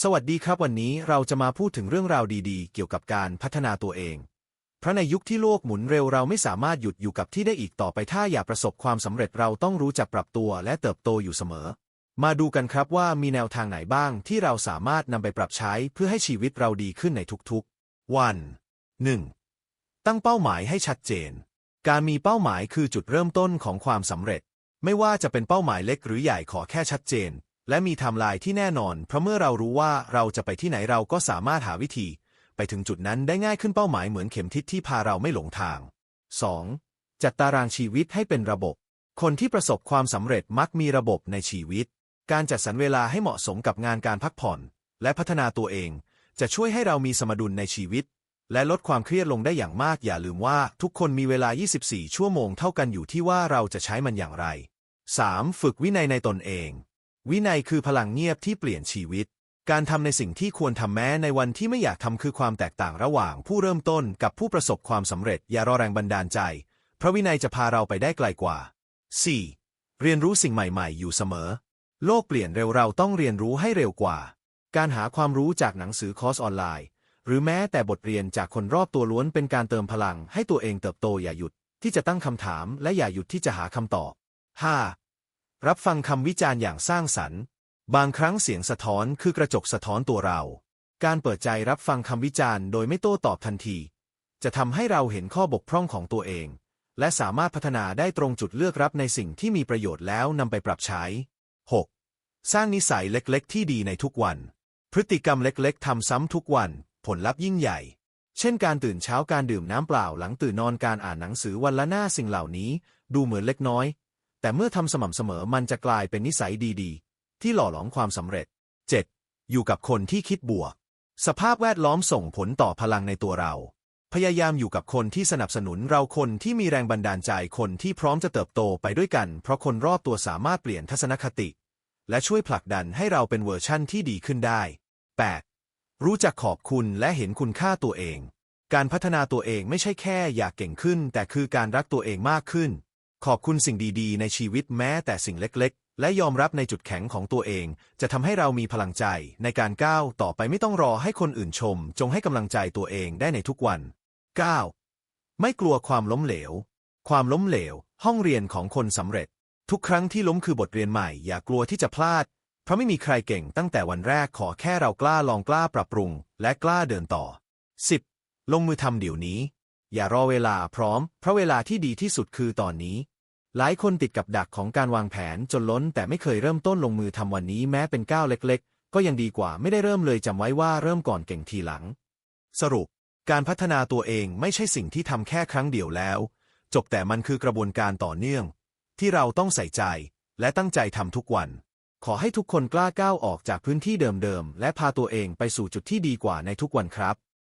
สวัสดีครับวันนี้เราจะมาพูดถึงเรื่องราวดีๆ เกี่ยวกับการพัฒนาตัวเอง เพราะในยุคที่โลกหมุนเร็วเราไม่สามารถหยุดอยู่กับที่ได้อีกต่อไปถ้าอยากประสบความสำเร็จเราต้องรู้จักปรับตัวและเติบโตอยู่เสมอ มาดูกันครับว่ามีแนวทางไหนบ้างที่เราสามารถนำไปปรับใช้เพื่อให้ชีวิตเราดีขึ้นในทุกๆ วัน 1. ตั้งเป้าหมายให้ชัดเจน การมีเป้าหมายคือจุดเริ่มต้นของความสำเร็จ ไม่ว่าจะเป็นเป้าหมายเล็กหรือใหญ่ขอแค่ชัดเจน และมีไทม์ไลน์ที่แน่นอน เพราะเมื่อเรารู้ว่าเราจะไปที่ไหนเราก็สามารถหาวิธี ไปถึงจุดนั้นได้ง่ายขึ้นเป้าหมายเหมือนเข็มทิศที่พาเราไม่หลงทาง 2. จัดตารางชีวิตให้เป็นระบบ คนที่ประสบความสำเร็จมักมีระบบในชีวิต การจัดสรรเวลาให้เหมาะสมกับงานการพักผ่อน และพัฒนาตัวเอง จะช่วยให้เรามีสมดุลในชีวิต และลดความเครียดลงได้อย่างมาก อย่าลืมว่าทุกคนมีเวลา 24 ชั่วโมงเท่ากันอยู่ที่ว่าเราจะใช้มันอย่างไร 3. ฝึกวินัยในตนเอง วินัยคือพลังเงียบที่เปลี่ยนชีวิต การทำในสิ่งที่ควรทำแม้ในวันที่ไม่อยากทำคือความแตกต่างระหว่างผู้เริ่มต้นกับผู้ประสบความสำเร็จอย่ารอแรงบันดาลใจเพราะวินัยจะพาเราไปได้ไกลกว่า 4. เรียนรู้สิ่งใหม่ ๆ อยู่เสมอ โลกเปลี่ยนเร็วเราต้องเรียนรู้ให้เร็วกว่า การหาความรู้จากหนังสือคอร์สออนไลน์ หรือแม้แต่บทเรียนจากคนรอบตัวล้วนเป็นการเติมพลัง ให้ตัวเองเติบโตอย่าหยุดที่จะตั้งคำถามและอย่าหยุดที่จะหาคำตอบ 5. รับฟังคำวิจารณ์อย่างสร้างสรรค์ บางครั้งเสียงสะท้อนคือกระจกสะท้อนตัวเรา การเปิดใจรับฟังคำวิจารณ์โดยไม่โต้ตอบทันที จะทำให้เราเห็นข้อบกพร่องของตัวเอง และสามารถพัฒนาได้ตรงจุดเลือกรับในสิ่งที่มีประโยชน์แล้วนำไปปรับใช้ 6. สร้างนิสัยเล็กๆ ที่ดีในทุกวัน พฤติกรรมเล็กๆทำซ้ำทุกวัน ผลลัพธ์ยิ่งใหญ่เช่นการตื่นเช้าการดื่มน้ำเปล่าหลังตื่นนอนการอ่านหนังสือวันละหน้าสิ่งเหล่านี้ ดูเหมือนเล็กน้อย แต่เมื่อทำสม่ำเสมอมันจะกลายเป็นนิสัยดีๆ ที่หล่อหลอมความสำเร็จ 7. อยู่กับคนที่คิดบวก สภาพแวดล้อมส่งผลต่อพลังในตัวเรา พยายามอยู่กับคนที่สนับสนุนเราคนที่มีแรงบันดาลใจคนที่พร้อมจะเติบโตไปด้วยกัน เพราะคนรอบตัวสามารถเปลี่ยนทัศนคติ และช่วยผลักดันให้เราเป็นเวอร์ชั่นที่ดีขึ้นได้ 8. รู้จักขอบคุณและเห็นคุณค่าตัวเอง การพัฒนาตัวเองไม่ใช่แค่อยากเก่งขึ้น แต่คือการรักตัวเองมากขึ้น ขอบคุณสิ่งดีๆ ในชีวิตแม้แต่สิ่งเล็กๆ และยอมรับในจุดแข็งของตัวเอง จะทำให้เรามีพลังใจในการก้าวต่อไปไม่ต้องรอให้คนอื่นชม จงให้กำลังใจตัวเองได้ในทุกวัน 9. ไม่กลัวความล้มเหลว ความล้มเหลว ห้องเรียนของคนสำเร็จ ทุกครั้งที่ล้มคือบทเรียนใหม่ อย่ากลัวที่จะพลาด เพราะไม่มีใครเก่งตั้งแต่วันแรกขอแค่เรากล้าลองกล้าปรับปรุง และกล้าเดินต่อ 10. ลงมือทำเดี๋ยวนี้ อย่ารอเวลาพร้อมเพราะเวลาที่ดีที่สุดคือตอนนี้ หลายคนติดกับดักของการวางแผนจนล้น แต่ไม่เคยเริ่มต้นลงมือทำวันนี้แม้เป็นก้าวเล็กๆ ก็ยังดีกว่าไม่ได้เริ่มเลยจำไว้ว่าเริ่มก่อนเก่งทีหลัง สรุป การพัฒนาตัวเองไม่ใช่สิ่งที่ทำแค่ครั้งเดียวแล้ว จบแต่มันคือกระบวนการต่อเนื่อง ที่เราต้องใส่ใจและตั้งใจทำทุกวัน ขอให้ทุกคนกล้าก้าวออกจากพื้นที่เดิมๆและพาตัวเองไปสู่จุดที่ดีกว่าในทุกวันครับ